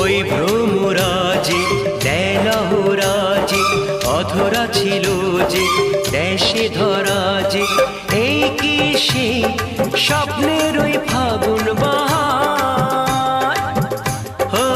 ওই ভ্রমরাজে দেলহরাজে অধরা ছিল যে দেশে ধরা যে এই কি সে স্বপ্নের ওই